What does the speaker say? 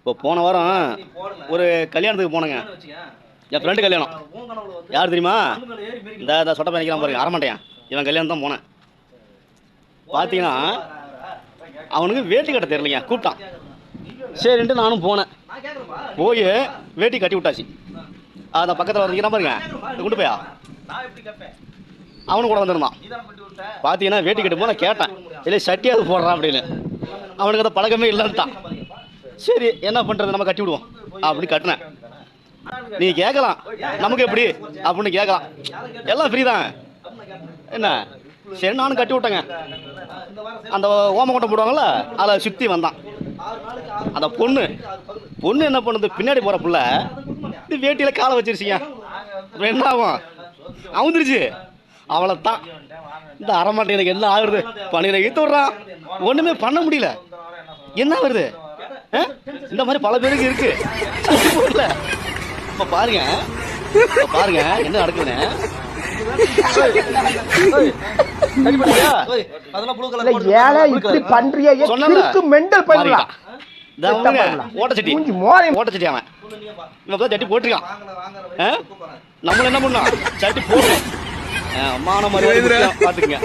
இப்போ போன வாரம். ஒரு கல்யாணத்துக்கு போனேங்க. என் ஃப்ரெண்டு கல்யாணம். யார் தெரியுமா. இந்த இந்த சொட்ட பையன் பாருங்க அரமாட்டேன் இவன் கல்யாணம் தான் போனேன். பார்த்தீங்கன்னா அவனுக்கு வேட்டி கட்ட தெரியலைங்க கூப்பிட்டான். சரின்ட்டு நானும் போனேன். போய் வேட்டி கட்டி விட்டாச்சு. அந்த பக்கத்தில் வந்தீங்கன்னா பாருங்க. கொண்டு போயா? அவனு கூட வந்திருந்தான். பார்த்தீங்கன்னா வேட்டி? கட்டும் போது நான் கேட்டேன். இல்லை சட்டியாவது போடுறான் அப்படின்னு. அவனுக்கு அந்த பழக்கமே இல்லைன்ட்டான். சரி என்ன பண்ணுறது நம்ம கட்டி விடுவோம். அப்படி கட்டினேன். நீ கேட்கலாம் நமக்கு எப்படி? அப்படின்னு கேட்கலாம் எல்லாம் ஃப்ரீ தான். என்ன? சரி நானும் கட்டி விட்டேங்க. அந்த ஓமக்கொட்டை போடுவாங்கள்ல அதில் சுற்றி வந்தான். அந்த பொண்ணு பொண்ணு என்ன பண்ணுது? பின்னாடி போகிற புள்ள இது வேட்டியில் காலை வச்சிருச்சிங்க. என்ன ஆகும்? அவுந்துருச்சு. அவளை தான் இந்த அரமாட்டை எனக்கு என்ன ஆகுறது? பணியில் இழுத்து விட்றான். ஒன்றுமே பண்ண முடியல. என்ன வருது இந்த மாதிரி பல பேருக்கு இருக்கு. இப்போ பாருங்க. இப்ப பாருங்க. என்ன நடக்குதுன்னு. நம்மள என்ன பண்ணோம் சட்டி போடுறோம் மான மரியாதை பார்த்துக்குங்க